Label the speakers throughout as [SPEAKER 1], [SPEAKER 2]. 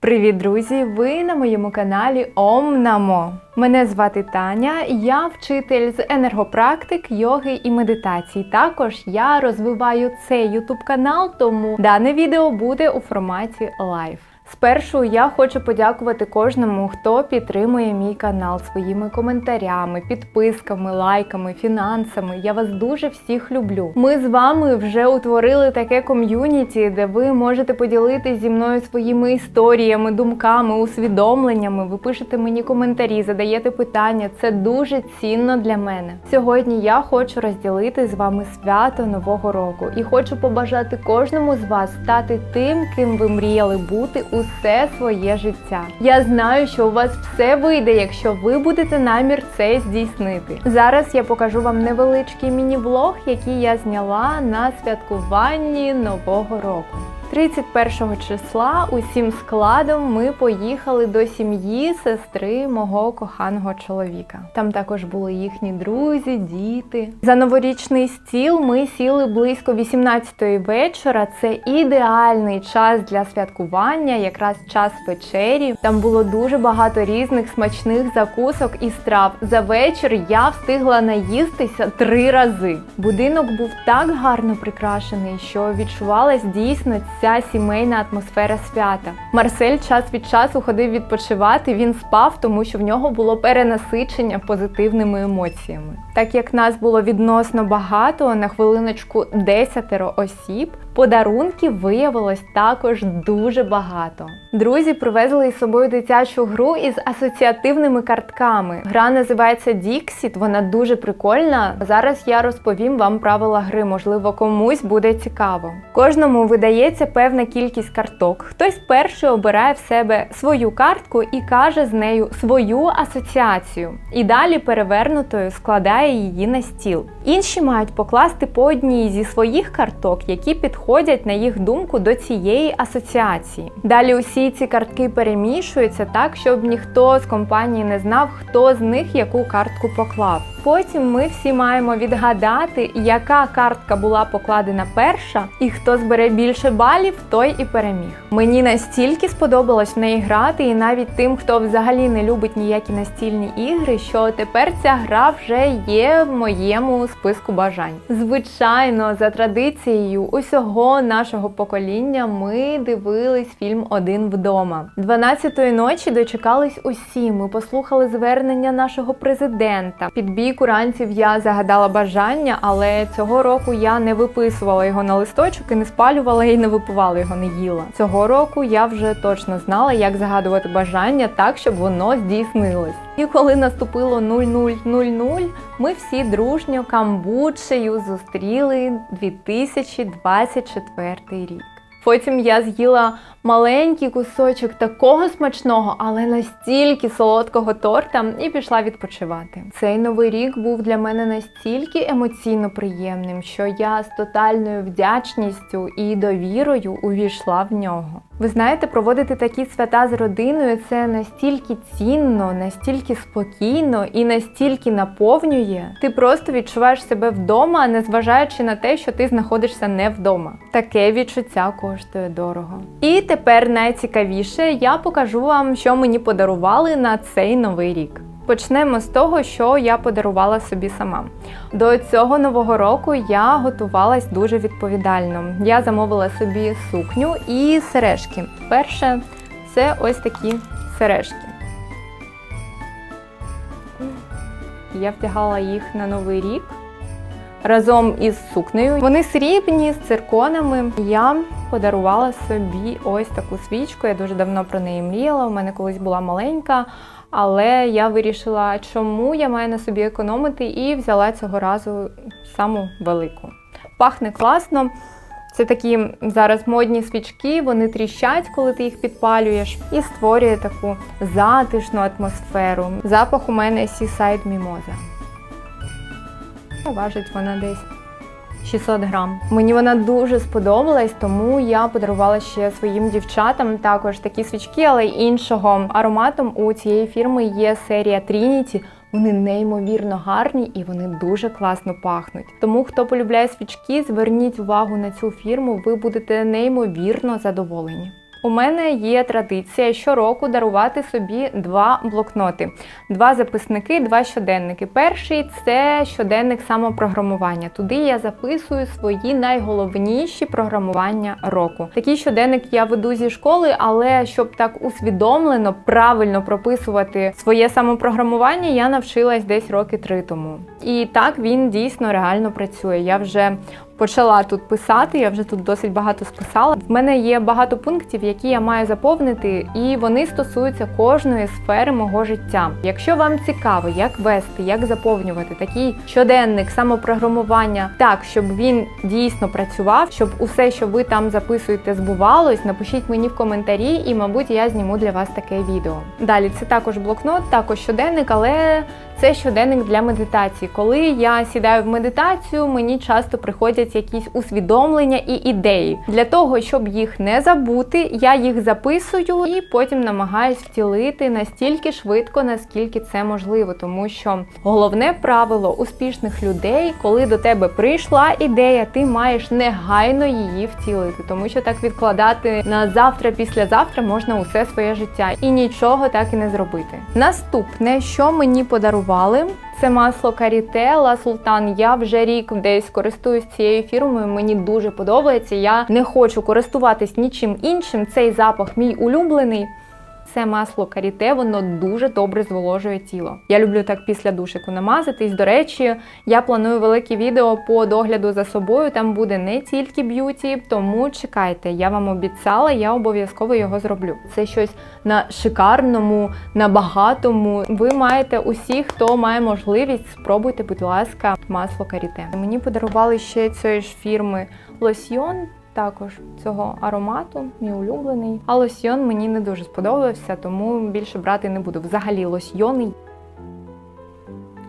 [SPEAKER 1] Привіт, друзі! Ви на моєму каналі Омнамо. Мене звати Таня, я вчитель з енергопрактик, йоги і медитацій. Також я розвиваю цей YouTube канал, тому дане відео буде у форматі лайв. Спершу я хочу подякувати кожному, хто підтримує мій канал своїми коментарями, підписками, лайками, фінансами. Я вас дуже всіх люблю. Ми з вами вже утворили таке ком'юніті, де ви можете поділитися зі мною своїми історіями, думками, усвідомленнями. Ви пишете мені коментарі, задаєте питання. Це дуже цінно для мене. Сьогодні я хочу розділити з вами свято Нового року і хочу побажати кожному з вас стати тим, ким ви мріяли бути усе своє життя. Я знаю, що у вас все вийде, якщо ви будете намір це здійснити. Зараз я покажу вам невеличкий міні-влог, який я зняла на святкуванні Нового року. 31 числа усім складом ми поїхали до сім'ї сестри мого коханого чоловіка. Там також були їхні друзі, діти. За новорічний стіл ми сіли близько 18-ї вечора. Це ідеальний час для святкування, якраз час вечері. Там було дуже багато різних смачних закусок і страв. За вечір я встигла наїстися три рази. Будинок був так гарно прикрашений, що відчувалась дійсно ця сімейна атмосфера свята. Марсель час від часу ходив відпочивати. Він спав, тому що в нього було перенасичення позитивними емоціями. Так як нас було відносно багато, на хвилиночку 10 осіб, подарунків виявилось також дуже багато. Друзі привезли із собою дитячу гру із асоціативними картками. Гра називається Dixit, вона дуже прикольна. Зараз я розповім вам правила гри, можливо, комусь буде цікаво. Кожному видається певна кількість карток. Хтось перший обирає в себе свою картку і каже з нею свою асоціацію. І далі перевернутою складає її на стіл. Інші мають покласти по одній зі своїх карток, які підходять на їх думку до цієї асоціації. Далі усі ці картки перемішуються так, щоб ніхто з компанії не знав, хто з них яку картку поклав. Потім ми всі маємо відгадати, яка картка була покладена перша, і хто збере більше балів, той і переміг. Мені настільки сподобалось в неї грати, і навіть тим, хто взагалі не любить ніякі настільні ігри, що тепер ця гра вже є в моєму списку бажань. Звичайно, за традицією усього нашого покоління ми дивились фільм Один вдома. 12-ї ночі дочекались усі. Ми послухали звернення нашого президента. Під бій куранців я загадала бажання, але цього року я не виписувала його на листочок і не спалювала і не випивала його, не їла. Цього року я вже точно знала, як загадувати бажання так, щоб воно здійснилось. І коли наступило 0000, ми всі дружньо камбучею зустріли 2024 рік. Потім я з'їла маленький кусочок такого смачного, але настільки солодкого торта і пішла відпочивати. Цей новий рік був для мене настільки емоційно приємним, що я з тотальною вдячністю і довірою увійшла в нього. Ви знаєте, проводити такі свята з родиною це настільки цінно, настільки спокійно і настільки наповнює. Ти просто відчуваєш себе вдома, незважаючи на те, що ти знаходишся не вдома. Таке відчуття коштує дорого. І тепер найцікавіше я покажу вам, що мені подарували на цей новий рік. Почнемо з того, що я подарувала собі сама. До цього нового року я готувалась дуже відповідально. Я замовила собі сукню і сережки. Перше, це ось такі сережки. Я вдягала їх на новий рік разом із сукнею. Вони срібні з цирконами. Я подарувала собі ось таку свічку. Я дуже давно про неї мріяла. У мене колись була маленька, але я вирішила, чому я маю на собі економити, і взяла цього разу саму велику. Пахне класно. Це такі зараз модні свічки, вони тріщать, коли ти їх підпалюєш, і створює таку затишну атмосферу. Запах у мене Seaside Mimosa. Важить вона десь 600 грам. Мені вона дуже сподобалась, тому я подарувала ще своїм дівчатам також такі свічки, але іншого ароматом у цієї фірми є серія Trinity. Вони неймовірно гарні і вони дуже класно пахнуть. Тому, хто полюбляє свічки, зверніть увагу на цю фірму, ви будете неймовірно задоволені. У мене є традиція щороку дарувати собі два блокноти, два записники, два щоденники. Перший це щоденник самопрограмування. Туди я записую свої найголовніші програмування року. Такий щоденник я веду зі школи, але щоб так усвідомлено, правильно прописувати своє самопрограмування, я навчилась десь роки три тому. І так він дійсно реально працює. Я вже почала тут писати, я вже тут досить багато списала. В мене є багато пунктів, які я маю заповнити, і вони стосуються кожної сфери мого життя. Якщо вам цікаво, як вести, як заповнювати такий щоденник самопрограмування так, щоб він дійсно працював, щоб усе, що ви там записуєте, збувалось, напишіть мені в коментарі, і, мабуть, я зніму для вас таке відео. Далі це також блокнот, також щоденник, але це щоденник для медитації. Коли я сідаю в медитацію, мені часто приходять якісь усвідомлення і ідеї. Для того, щоб їх не забути, я їх записую і потім намагаюсь втілити настільки швидко, наскільки це можливо. Тому що головне правило успішних людей, коли до тебе прийшла ідея, ти маєш негайно її втілити, тому що так відкладати на завтра, післязавтра можна усе своє життя і нічого так і не зробити. Наступне, що мені подарували. Це масло Каріте Ла Султан. Я вже рік десь користуюсь цією фірмою. Мені дуже подобається. Я не хочу користуватись нічим іншим. Цей запах мій улюблений. Це масло каріте, воно дуже добре зволожує тіло. Я люблю так після душику намазатись. До речі, я планую велике відео по догляду за собою. Там буде не тільки б'юті, тому чекайте, я вам обіцяла, я обов'язково його зроблю. Це щось на шикарному, на багатому. Ви маєте усі, хто має можливість, спробуйте, будь ласка, масло каріте. Мені подарували ще цієї ж фірми лосьйон також цього аромату, мій улюблений. А лосьйон мені не дуже сподобався, тому більше брати не буду. Взагалі лосьйони.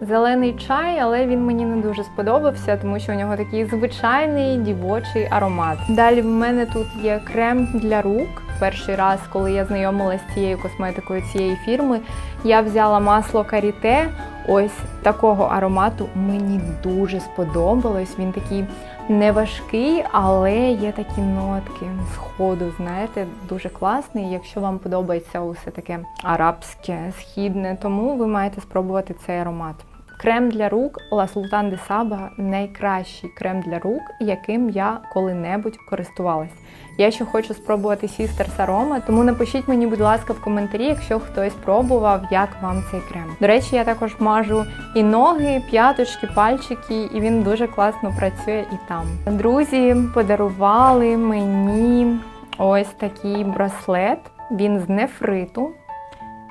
[SPEAKER 1] Зелений чай, але він мені не дуже сподобався, тому що у нього такий звичайний дівочий аромат. Далі в мене тут є крем для рук. Перший раз, коли я знайомилася з цією косметикою цієї фірми, я взяла масло каріте. Ось такого аромату мені дуже сподобалось. Він такий не важкий, але є такі нотки сходу, знаєте, дуже класний. Якщо вам подобається усе таке арабське, східне, тому ви маєте спробувати цей аромат. Крем для рук La Sultan de Saba – найкращий крем для рук, яким я коли-небудь користувалась. Я ще хочу спробувати Sisters Aroma, тому напишіть мені, будь ласка, в коментарі, якщо хтось пробував, як вам цей крем. До речі, я також мажу і ноги, і п'яточки, пальчики, і він дуже класно працює і там. Друзі подарували мені ось такий браслет. Він з нефриту.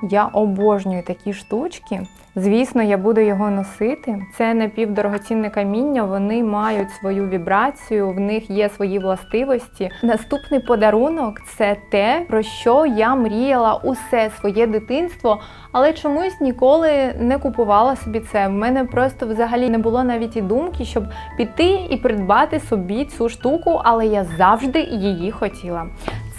[SPEAKER 1] Я обожнюю такі штучки. Звісно, я буду його носити. Це напівдорогоцінне каміння, вони мають свою вібрацію, в них є свої властивості. Наступний подарунок це те, про що я мріяла усе своє дитинство, але чомусь ніколи не купувала собі це. В мене просто взагалі не було навіть і думки, щоб піти і придбати собі цю штуку, але я завжди її хотіла.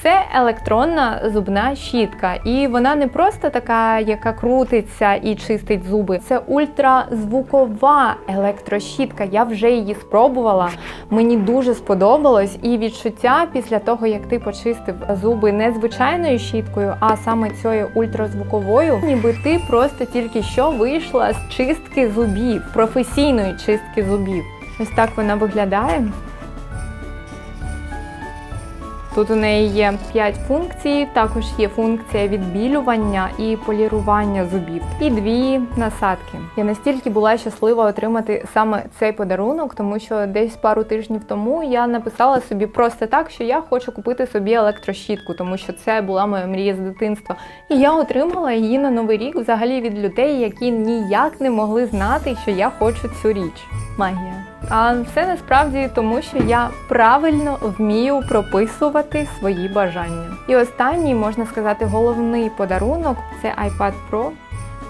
[SPEAKER 1] Це електронна зубна щітка, і вона не просто така, яка крутиться і чистить зуби. Це ультразвукова електрощітка. Я вже її спробувала. Мені дуже сподобалось, і відчуття після того, як ти почистив зуби не звичайною щіткою, а саме цією ультразвуковою, ніби ти просто тільки що вийшла з чистки зубів, професійної чистки зубів. Ось так вона виглядає. Тут у неї є 5 функцій, також є функція відбілювання і полірування зубів, і дві насадки. Я настільки була щаслива отримати саме цей подарунок, тому що десь пару тижнів тому я написала собі просто так, що я хочу купити собі електрощітку, тому що це була моя мрія з дитинства. І я отримала її на новий рік взагалі від людей, які ніяк не могли знати, що я хочу цю річ. Магія. А все насправді тому, що я правильно вмію прописувати свої бажання. І останній, можна сказати, головний подарунок це iPad Pro.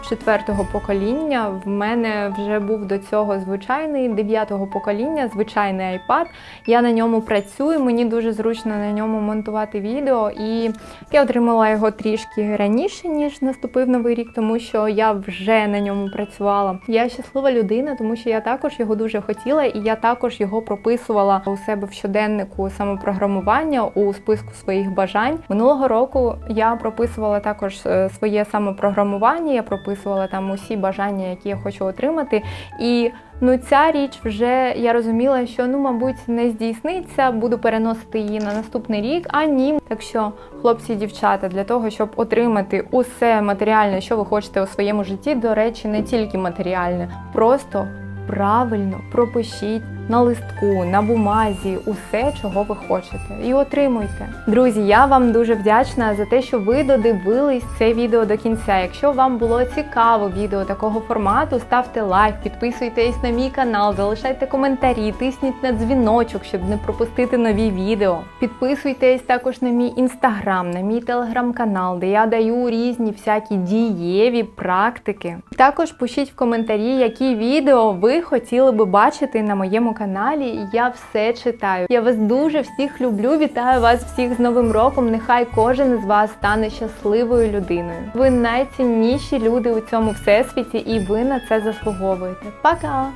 [SPEAKER 1] Четвертого покоління. В мене вже був до цього звичайний дев'ятого покоління, звичайний iPad. Я на ньому працюю, мені дуже зручно на ньому монтувати відео, і я отримала його трішки раніше, ніж наступив новий рік, тому що я вже на ньому працювала. Я щаслива людина, тому що я також його дуже хотіла, і я також його прописувала у себе в щоденнику самопрограмування у списку своїх бажань. Минулого року я прописувала також е, своє самопрограмування. Я прописувала там усі бажання, які я хочу отримати. І ну ця річ вже я розуміла, що ну мабуть не здійсниться. Буду переносити її на наступний рік. А ні, так що хлопці і дівчата для того, щоб отримати усе матеріальне, що ви хочете у своєму житті. До речі, не тільки матеріальне, просто правильно пропишіть на листку, на бумазі усе, чого ви хочете, і отримуйте. Друзі, я вам дуже вдячна за те, що ви додивились це відео до кінця. Якщо вам було цікаво відео такого формату, ставте лайк, підписуйтесь на мій канал, залишайте коментарі, тисніть на дзвіночок, щоб не пропустити нові відео. Підписуйтесь також на мій інстаграм, на мій телеграм-канал, де я даю різні всякі дієві практики. Також пишіть в коментарі, які відео ви хотіли би бачити на моєму каналі. Я все читаю. Я вас дуже всіх люблю. Вітаю вас всіх з Новим роком. Нехай кожен з вас стане щасливою людиною. Ви найцінніші люди у цьому всесвіті, і ви на це заслуговуєте. Пока!